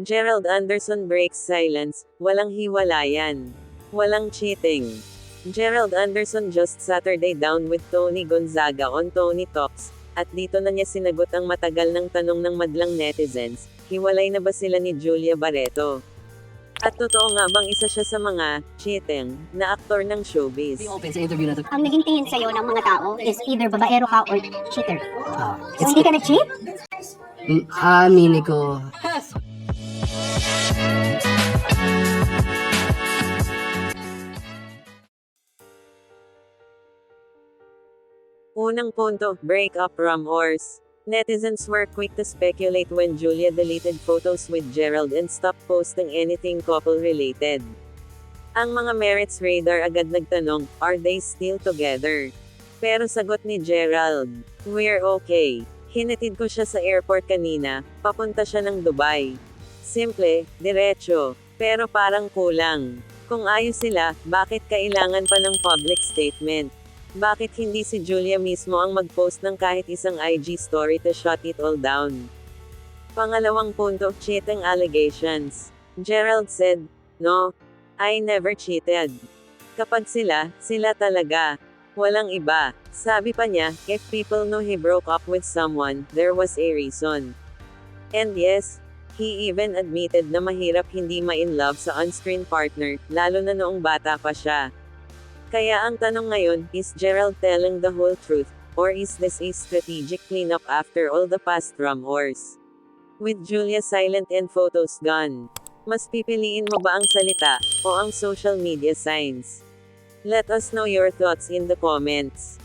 Gerald Anderson breaks silence, walang hiwalayan. Walang cheating. Gerald Anderson just Saturday down with Tony Gonzaga on Tony Talks, at dito na niya sinagot ang matagal ng tanong ng madlang netizens, hiwalay na ba sila ni Julia Barreto? At totoo nga bang isa siya sa mga cheating na aktor ng showbiz? Be open sa interview na to. ang naging tingin sa'yo ng mga tao is either babaero ka or cheater. Ah, So, hindi ka na-cheat? mm, aminin ko. Unang punto, breakup rumors. Netizens were quick to speculate when Julia deleted photos with Gerald and stopped posting anything couple-related. Ang mga merits radar agad nagtanong, are they still together? Pero sagot ni Gerald, we're okay. Hinatid ko siya sa airport kanina, papunta siya ng Dubai. Simple, diretso, pero parang kulang. Kung ayos sila, bakit kailangan pa ng public statement? Bakit hindi si Julia mismo ang mag-post ng kahit isang IG story to shut it all down? Pangalawang punto, cheating allegations. Gerald said, No, I never cheated. Kapag sila, sila talaga. Walang iba. Sabi pa niya, if people know he broke up with someone, there was a reason. And yes, he even admitted na mahirap hindi ma-in love sa on-screen partner, lalo na noong bata pa siya. Kaya ang tanong ngayon, is Gerald telling the whole truth, or is this a strategic cleanup after all the past rumors? With Julia silent and photos gone, mas pipiliin mo ba ang salita, o ang social media signs? Let us know your thoughts in the comments.